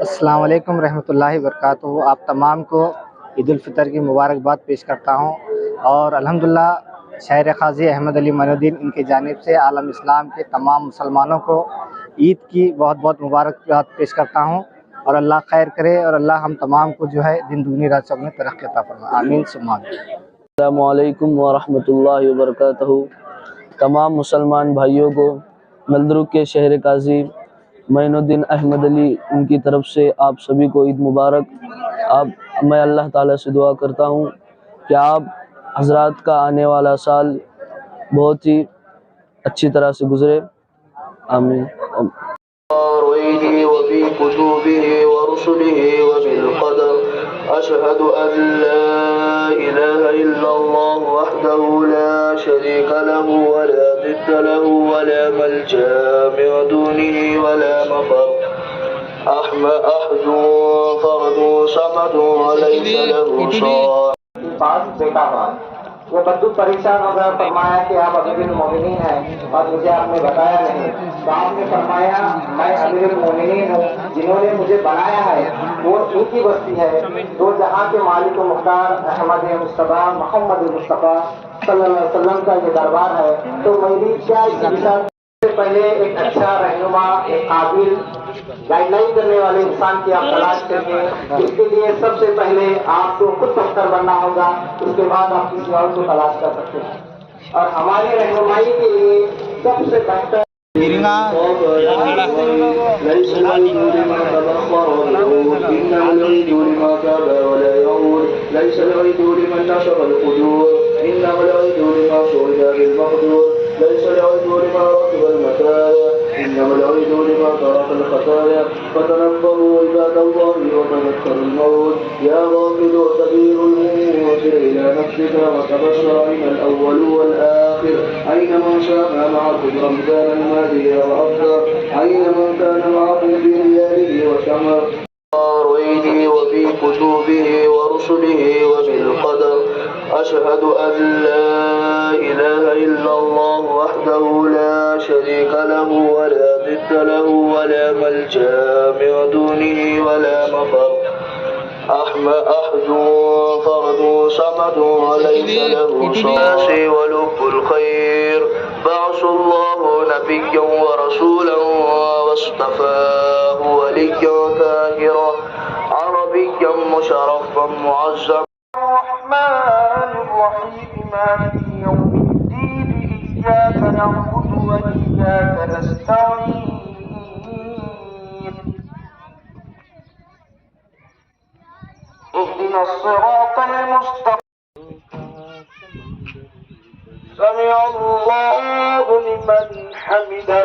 السلام علیکم رحمۃ اللہ وبرکاتہ۔ آپ تمام کو عید الفطر کی مبارکباد پیش کرتا ہوں۔ اور الحمدللہ شاعر خاضی احمد علی منودین ان کی جانب سے عالم اسلام کے تمام مسلمانوں کو عید کی بہت بہت مبارکباد پیش کرتا ہوں۔ اور اللہ خیر کرے اور اللہ ہم تمام کو جو ہے دن دگنی رات چوگنی ترقی عطا فرمائے۔ آمین۔ سمان السلام علیکم ورحمۃ اللہ وبرکاتہ۔ تمام مسلمان بھائیوں کو ملدرک کے شہر قاضی معین الدین احمد علی ان کی طرف سے آپ سبھی کو عید مبارک۔ آپ میں اللہ تعالیٰ سے دعا کرتا ہوں کہ آپ حضرات کا آنے والا سال بہت ہی اچھی طرح سے گزرے۔ آمین۔ أشهد أن لا إله إلا الله وحده لا شريك له ولا ضد له ولا ملجأ من دونه ولا مفر. أحمد أحد فرد صمد وليس له صاحب وہ بدو پریشان ہو گیا فرمایا کہ آپ امیر المومنین ہیں اور مجھے آپ نے بتایا نہیں۔ تو آپ نے فرمایا، میں امیر المومنین ہوں، جنہوں نے مجھے بنایا ہے، وہ ان کی بستی ہے۔ دو جہاں کے مالک و مختار احمد مصطفیٰ، محمد مصطفیٰ صلی اللہ علیہ وسلم کا یہ دربار ہے، تو میری کیا اس سے پہلے ایک اچھا رہنما ایک قابل گائیڈ لائن کرنے والے انسان کی آپ تلاش کریں گے اس کے لیے سب سے پہلے آپ کو خود پختر بننا ہوگا اس کے بعد آپ کسی اور کو تلاش کر سکتے ہیں۔ اور ہماری رہنمائی کے لیے سب سے بہتر ليس من دون ما تبخر والعود إن لمن نشر بالمقدور. ليس العيد لما ركب المتايا إنما العيد لما ترك الخطايا. فتنبهوا عباد الله وتذكروا الموت. يا غافل وكبير الموت إلى نفسك وتبشر من الأول والآخر. أين من شاء معكم رمضان الماضي وأفضل أين من كان معكم في لياله وشمر وإليه وفي كتبه ورسله وبالقدر. أشهد أن لا إله إلا الله. وحده لا شريك له ولا ضد له ولا ملجأ من دونه ولا مفر. أحمد أحد فرد صمد وليس له صاصي ولب الخير. بعث الله نبيا ورسولا واصطفاه وليا طاهرا عربيا مشرفا معزما الرحمن الرحيم مالك إياك نعبد وإياك نستعين. اهدنا الصراط المستقيم. سمع الله لمن حمده.